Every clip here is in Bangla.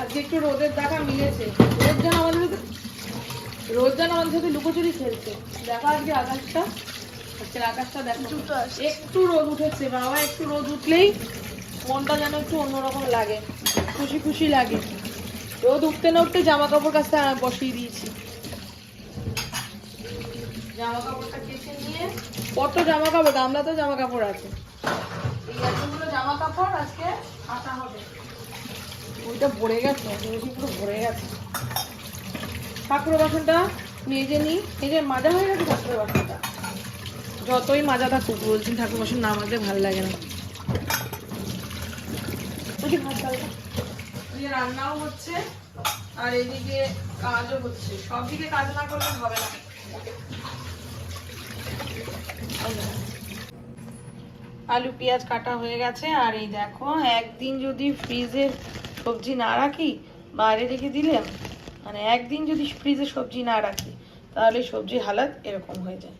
আজকে একটু রোদের দেখা মিলেছে। রোদ যেন আমাদের সাথে রোদ যেন আমাদের সাথে লুকোচুরি খেলছে। দেখো আজকে আকাশটা। আজকের আকাশটা দেখো। একটু রোদ উঠেছে বাবা একটু রোদ উঠলেই মনটা যেন একটু অন্যরকম লাগে খুশি খুশি লাগে। রোদ উঠতে না উঠতে জামা কাপড় কাছতে বসিয়ে দিয়েছি। জামা কাপড়টা কেচে নিয়ে কত জামা কাপড় গামলা তো জামা কাপড় আছে। এই এতগুলো জামা কাপড় আজকে কাটা হবে। ওইটা ভরে গেছে পুরো ভরে গেছে। ঠাকুর বাসনটা মেজে নিই যে মাজা হয়ে গেছে বাসনটা। যতই মাজা থাকুক বলছি ঠাকুর বাসন না মাজলে ভালো লাগে না। রান্নাও হচ্ছে আর এদিকে কাজও হচ্ছে। সব দিকে কাজ না করলে হবে না। আলু পেঁয়াজ কাটা হয়ে গেছে আর এই দেখো একদিন যদি ফ্রিজে সবজি না রাখি, বাইরে রেখে দিলাম। মানে একদিন যদি ফ্রিজে সবজি না রাখি, তাহলে সবজির হালাত এরকম হয়ে যায়।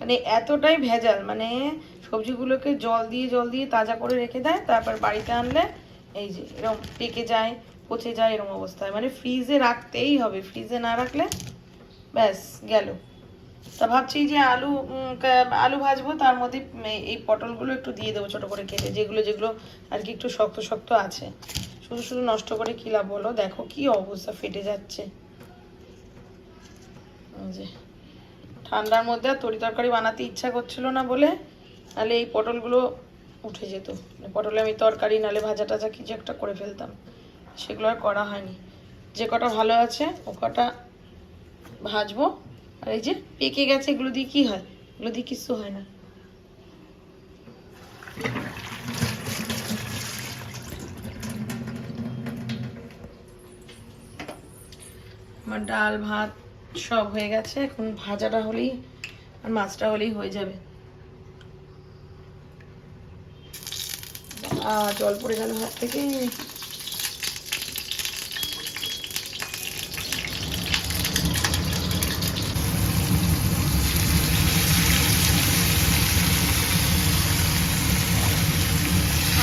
মানে এতটাই ভেজাল মানে সবজিগুলোকে জল দিয়ে জল দিয়ে তাজা করে রেখে দেয়, তারপর বাড়িতে আনলে এই যে এরকম পেকে যায়, পচে যায় এরকম অবস্থায় মানে ফ্রিজে রাখতেই হবে ফ্রিজে না রাখলে ব্যাস, গেল। তা ভাবছি যে আলু আলু ভাজবো, তার মধ্যে এই- এই পটলগুলো একটু দিয়ে দেবো ছোট করে কেটে, যেগুলো যেগুলো আর কি একটু শক্ত শক্ত আছে। শুধু শুধু নষ্ট করে কি লাভ বলো? দেখো কি অবস্থা, ফেটে যাচ্ছে। ঠান্ডার মধ্যে আর তরি তরকারি বানাতে ইচ্ছা করছিল না বলে নাহলে এই পটলগুলো উঠে যেত। পটলে আমি তরকারি, নালে ভাজা টাজা কিছু একটা করে ফেলতাম। সেগুলো আর করা হয়নি। যে কটা ভালো আছে, ও কটা ভাজবো। আর এই যে পেকে গেছে, এগুলো দিয়ে কি হয়? এগুলো দিয়ে কিছু হয় না। আমার ডাল, ভাত সব হয়ে গেছে। এখন ভাজাটা হলেই আর মাছটা হলেই হয়ে যাবে। জল পড়ে গেল হাত থেকে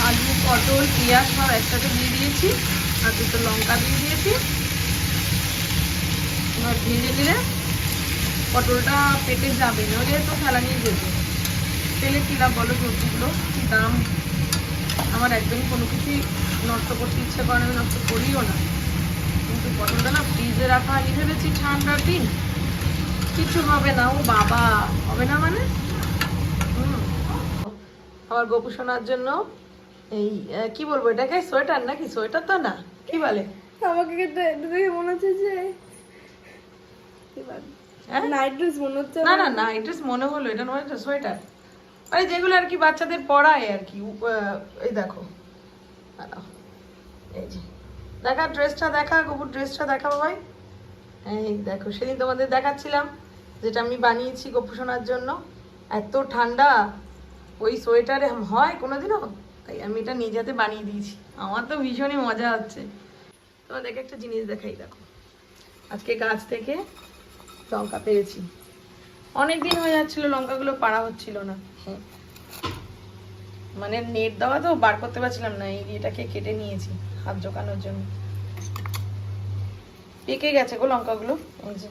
আলু, পটল, পেঁয়াজ সব একসাথে দিয়ে দিয়েছি। আর দুটো লঙ্কা দিয়ে দিয়েছি। এবার ভেজে নিলে পটলটা পেটে যাবে, নইলে তো ফেলা নিয়ে যেত। ফেলে কী লাভ বলো সবজিগুলো দাম? আমার একদমই কোনো কিছুই নষ্ট করতে ইচ্ছে করে না আমি নষ্ট করিও না। কিন্তু পটলটা না ফ্রিজে রাখা আমি ভেবেছি, ঠান্ডার দিন। কিছু হবে না, ও বাবা। হবে না মানে। আমার গোপু শোনার জন্য এই কি বলব এটাকে? সোয়েটার নাকি? সোয়েটার তো না। কি বলে? আমাকে মনে হচ্ছে যে? নাইট ড্রেস মনে হচ্ছে না না না এটা মনে হলো এটা নয় তো সোয়েটার আরে যেগুলো আর কি বাচ্চাদের পরায় আর কি এই দেখো। এই যে। দেখা ড্রেসটা দেখা গোপুর ড্রেসটা দেখা ভাই। এই দেখো সেদিন তোমাদের দেখাচ্ছিলাম যেটা আমি বানিয়েছি গোপু শোনার জন্য। এত ঠান্ডা ওই সোয়েটারে হয় কোনোদিনও? তাই আমি এটা নিজে হাতে বানিয়ে দিয়েছি। আমার তো ভীষণই মজা হচ্ছে। তোমাদেরকে একটা জিনিস দেখাই দেখো। আজকে গাছ থেকে লঙ্কা পেয়েছি। অনেক দিন হয়ে যাচ্ছিল লঙ্কাগুলো পাড়া হচ্ছিল না। হুম। মানে নেট দেওয়া তো বার করতে পারছিলাম না এই এটাকে কেটে নিয়েছি হাত জোকানোর জন্য। পেকে গেছে গো লঙ্কাগুলো। এই যে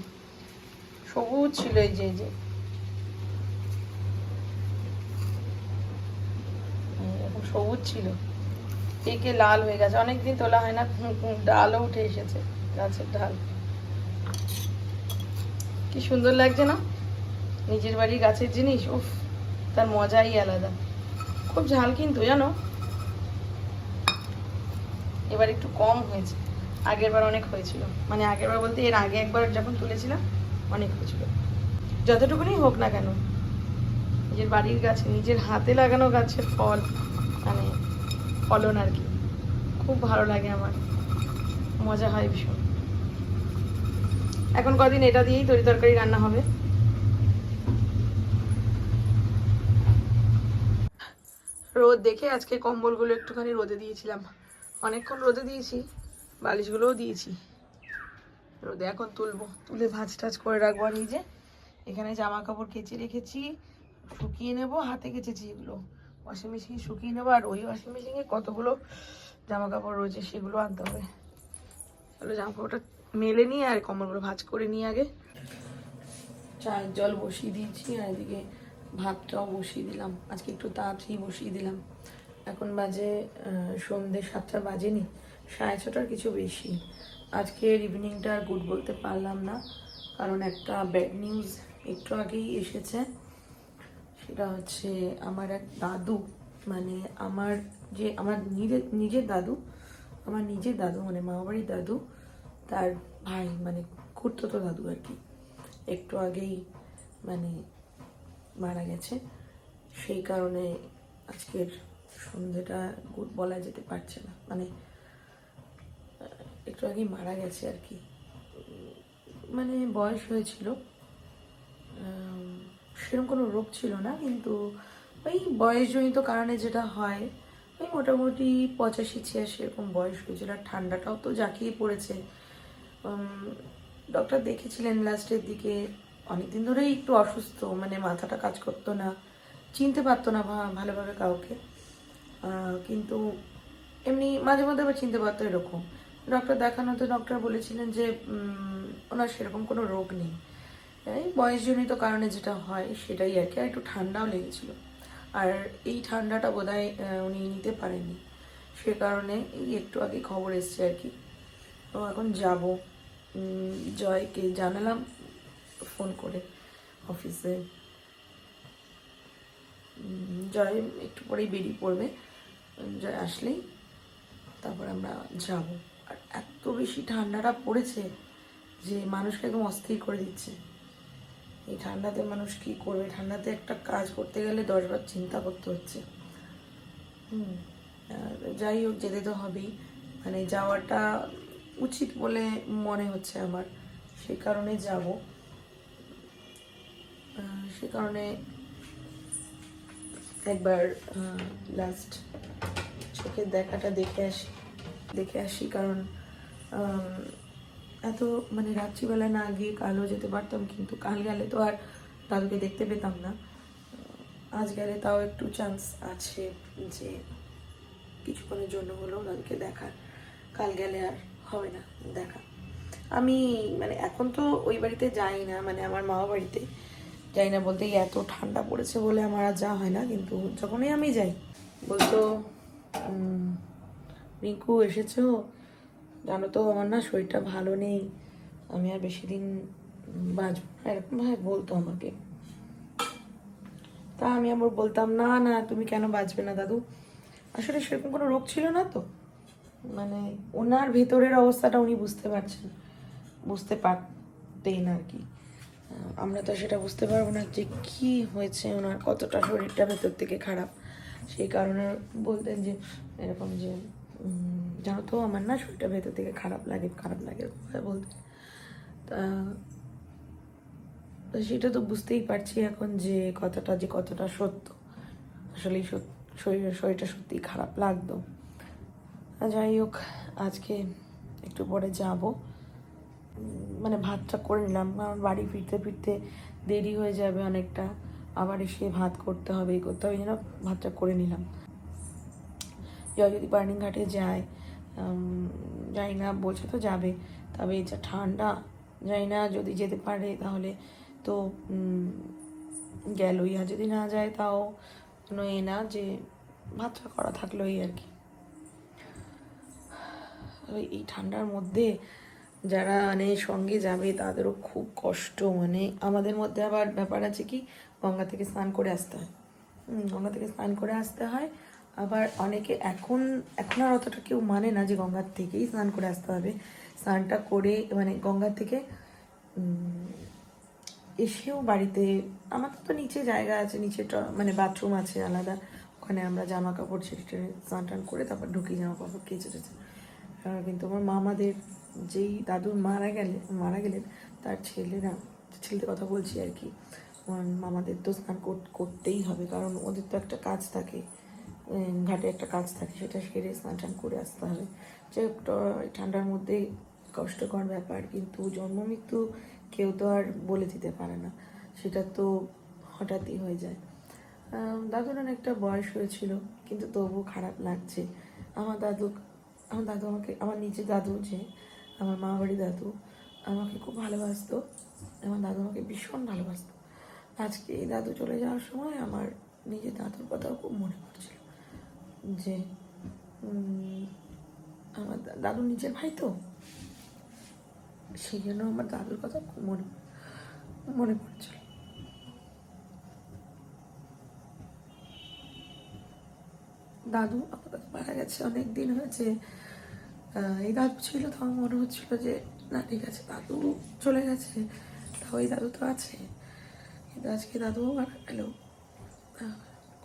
সবুজ ছিল এই যে এই যে। সবুজ ছিল। পেকে লাল হয়ে গেছে। অনেকদিন তোলা হয় না ডালও উঠে এসেছে গাছের ডাল। কি সুন্দর লাগছে না? নিজের বাড়ির গাছের জিনিস, উফ, তার মজাই আলাদা। খুব ঝাল কিন্তু, জানো? এবার একটু কম হয়েছে। আগের বার অনেক হয়েছিল। মানে আগের বার বলতে এর আগে একবার যখন তুলেছিলাম, অনেক হয়েছিল। যতটুকুনি হোক না কেন, নিজের বাড়ির গাছে, নিজের হাতে লাগানো গাছের ফল মানে ফলন আর কি। খুব ভালো লাগে আমার। মজা হয় ভীষণ। এখন কদিন এটা দিয়েই তরি তরকারি রান্না হবে। রোদ দেখে আজকে কম্বলগুলো একটুখানি রোদে দিয়েছিলাম। অনেকক্ষণ রোদে দিয়েছি, বালিশগুলোও দিয়েছি। রোদে এখন তুলবো। তুলে ভাজ টাজ করে রাখব আর যে এখানে জামা কাপড় কেচে রেখেছি, শুকিয়ে নেব, হাতে কেচেছি এগুলো। ওয়াশিং মেশিনে শুকিয়ে নেব, আর ওই ওয়াশিং মেশিনে কতগুলো জামা কাপড় রয়েছে সেগুলো আনতে হবে। তাহলে জামা কাপড়টা মেলে নিয়ে আর কম্বলগুলো ভাঁজ করে নিয়ে আগে। চায়ের জল বসিয়ে দিয়েছি আর এদিকে ভাতটাও বসিয়ে দিলাম। আজকে একটু তাড়াতাড়ি বসিয়ে দিলাম। এখন বাজে সন্ধ্যে সাতটা বাজেনি, সাড়ে ছটার কিছু বেশি। আজকের ইভিনিংটা আর গুড বলতে পারলাম না, কারণ একটা ব্যাড নিউজ একটু আগেই এসেছে। সেটা হচ্ছে আমার এক দাদু মানে আমার যে, আমার নিজের নিজের দাদু, আমার নিজের দাদু মানে মামাবাড়ির দাদু তার ভাই মানে খুঁড়তো দাদু আর কি, একটু আগেই মানে মারা গেছে। সেই কারণে আজকের সন্ধ্যেটা বলা যেতে পারছে না। মানে একটু আগেই মারা গেছে আর কি। মানে বয়স হয়েছিল। সেরকম কোনো রোগ ছিল না, কিন্তু ওই বয়সজনিত কারণে যেটা হয়, ওই মোটামুটি পঁচাশি ছিয়াশি এরকম বয়স হয়েছিল। আর ঠান্ডাটাও তো জাঁকিয়ে পড়েছে। ডক্টর দেখেছিলেন লাস্টের দিকে। অনেকদিন ধরেই একটু অসুস্থ মানে মাথাটা কাজ করতো না, চিনতে পারতো না ভালোভাবে কাউকে। কিন্তু এমনি মাঝে মধ্যে আবার চিনতে পারতো এরকম। ডক্টর দেখানোতে ডক্টর বলেছিলেন যে ওনার সেরকম কোনো রোগ নেই। এই বয়সজনিত কারণে যেটা হয়, সেটাই আর কি, আর একটু ঠান্ডাও লেগেছিল। আর এই ঠান্ডাটা বোধহয় উনি নিতে পারেননি। সে কারণে এই একটু আগে খবর এসছে আর কি। তো এখন যাব। জয়কে জানালাম, ফোন করে অফিসে। জয় একটু পরেই বেরিয়ে পড়বে। জয় আসলেই, তারপর আমরা যাব। আর এত বেশি ঠান্ডাটা পড়েছে যে মানুষকে একদম অস্থির করে দিচ্ছে। এই ঠান্ডাতে মানুষ কি করবে? ঠান্ডাতে একটা কাজ করতে গেলে দশবার চিন্তা করতে হচ্ছে। হুম যাই হোক, যেতে তো হবেই। মানে যাওয়াটা উচিত বলে মনে হচ্ছে আমার। সেই কারণে যাব। সে কারণে একবার লাস্ট চোখের দেখাটা দেখে আসি দেখে আসি। কারণ এত মানে রাত্রিবেলা না গিয়ে কালও যেতে পারতাম, কিন্তু কাল গেলে তো আর দাদুকে দেখতে পেতাম না। আজ গেলে তাও একটু চান্স আছে যে কিছুক্ষণের জন্য হলেও দাদুকে দেখার। কাল গেলে আর হবে না, দেখা। আমি মানে এখন তো ওই বাড়িতে যাই না মানে আমার মামা বাড়িতে যাই না বলতে এত ঠান্ডা পড়েছে বলে আমার আর যাওয়া হয় না, কিন্তু যখনই আমি যাই, বলতো রিঙ্কু এসেছ জানো তো আমার না শরীরটা ভালো নেই, আমি আর বেশি দিন বাঁচব না এরকমভাবে বলতো আমাকে। তা আমি আবার বলতাম, না না, তুমি কেন বাঁচবে না দাদু? আসলে সেরকম কোনো রোগ ছিল না তো? মানে ওনার ভেতরের অবস্থাটা উনি বুঝতে পারছেন, বুঝতে পারতেন আর কি। আমরা তো সেটা বুঝতে পারব না যে কি হয়েছে ওনার, কতটা শরীরটা ভেতর থেকে খারাপ। সেই কারণে বলতেন যে, এরকম যে জানো তো আমার না শরীরটা ভেতর থেকে খারাপ লাগে খারাপ লাগে বলতেন। তা সেটা তো বুঝতেই পারছি এখন যে কথাটা, যে কতটা সত্য। আসলে শরীর, শরীরটা সত্যিই খারাপ লাগতো। যাই হোক, আজকে একটু পরে যাব। মানে ভাতটা করে নিলাম, কারণ বাড়ি ফিরতে ফিরতে দেরি হয়ে যাবে অনেকটা। আবার এসে ভাত করতে হবে করতে হবে যেন ভাতটা করে নিলাম। জয় যদি বার্নিং ঘাটে যায় জানি না, বলছে তো যাবে, তবে যা ঠান্ডা। জানি না, যদি যেতে পারে তাহলে তো গেলই। আর যদি না যায় তাও, কোনো এ না যে, ভাতটা করা থাকলোই আর কি। এই ঠান্ডার মধ্যে যারা মানে সঙ্গে যাবে তাদেরও খুব কষ্ট মানে আমাদের মধ্যে আবার ব্যাপার আছে কি, গঙ্গা থেকে স্নান করে আসতে হয়। গঙ্গা থেকে স্নান করে আসতে হয়। আবার অনেকে এখন এখন আর অতটা কেউ মানে না যে গঙ্গার থেকেই স্নান করে আসতে হবে। স্নানটা করে মানে গঙ্গার থেকে এসেও বাড়িতে আমাদের তো নিচে জায়গা আছে, নিচে মানে বাথরুম আছে আলাদা। ওখানে আমরা জামা কাপড় ছেড়ে স্নান টান করে তারপর ঢুকি, জামা কাপড় কেচে টেচে। আহ, কিন্তু আমার মামাদের যেই দাদুর মারা গেলে মারা গেলেন তার ছেলেরা ছেলেদের কথা বলছি আর কি মামাদের তো স্নান করতেই হবে কারণ ওদের তো একটা কাজ থাকে ঘাটে একটা কাজ থাকে সেটা সেরে স্নান টান করে আসতে হবে। যে ঠান্ডার মধ্যে কষ্টকর ব্যাপার কিন্তু জন্ম মৃত্যু কেউ তো আর বলে দিতে পারে না সেটা তো হঠাৎই হয়ে যায়। দাদুর অনেকটা বয়স হয়েছিল কিন্তু তবুও খারাপ লাগছে। আমার দাদু আমার দাদু আমাকে, আমার নিজের দাদু যে, আমার মা বাড়ি দাদু, আমাকে খুব ভালোবাসতো। আমার দাদু আমাকে ভীষণ ভালোবাসতো। আজকে এই দাদু চলে যাওয়ার সময় আমার নিজের দাদুর কথাও খুব মনে পড়ছিল। যে আমার দাদু নিজের ভাই তো? সেই জন্য আমার দাদুর কথা খুব মনে মনে পড়ছিল। দাদু দাদু মারা গেছে, অনেক দিন হয়েছে। এই দাদু ছিল তো, আমার মনে হচ্ছিল যে, না, ঠিক আছে, দাদু চলে গেছে, তাও এই দাদু তো আছে। কিন্তু আজকে দাদুও মারা গেল।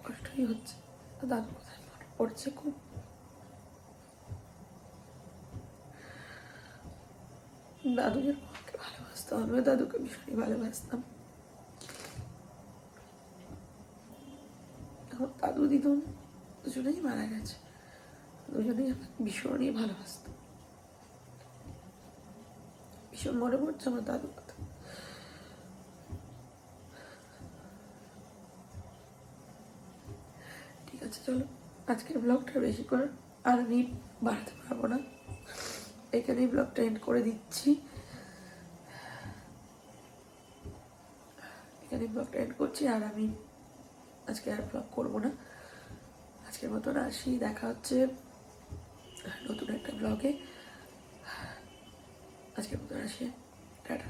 কষ্টই হচ্ছে। তো দাদু কোথায়? পড়ছে খুব। দাদু যেরকম আমাকে ভালোবাসতো আমিও দাদুকে ভীষণই ভালোবাসতাম। দাদু দিদুন দুজনেই মারা গেছে। দুজনেই ভীষণই ভালোবাসতো। ভীষণ মনে পড়ছে আমার দাদুর কথা। ঠিক আছে, চলো। আজকের ব্লগটা বেশি করে আর আমি বাড়াতে পারব না। এখানেই ব্লগটা এন্ড করে দিচ্ছি। এখানে ব্লগটা এন্ড করছি আর আমি আজকে আর ব্লগ করব না। আজকের মতন আসি, দেখা হচ্ছে। নতুন একটা ব্লগে আজকের মতন আসে টাটা।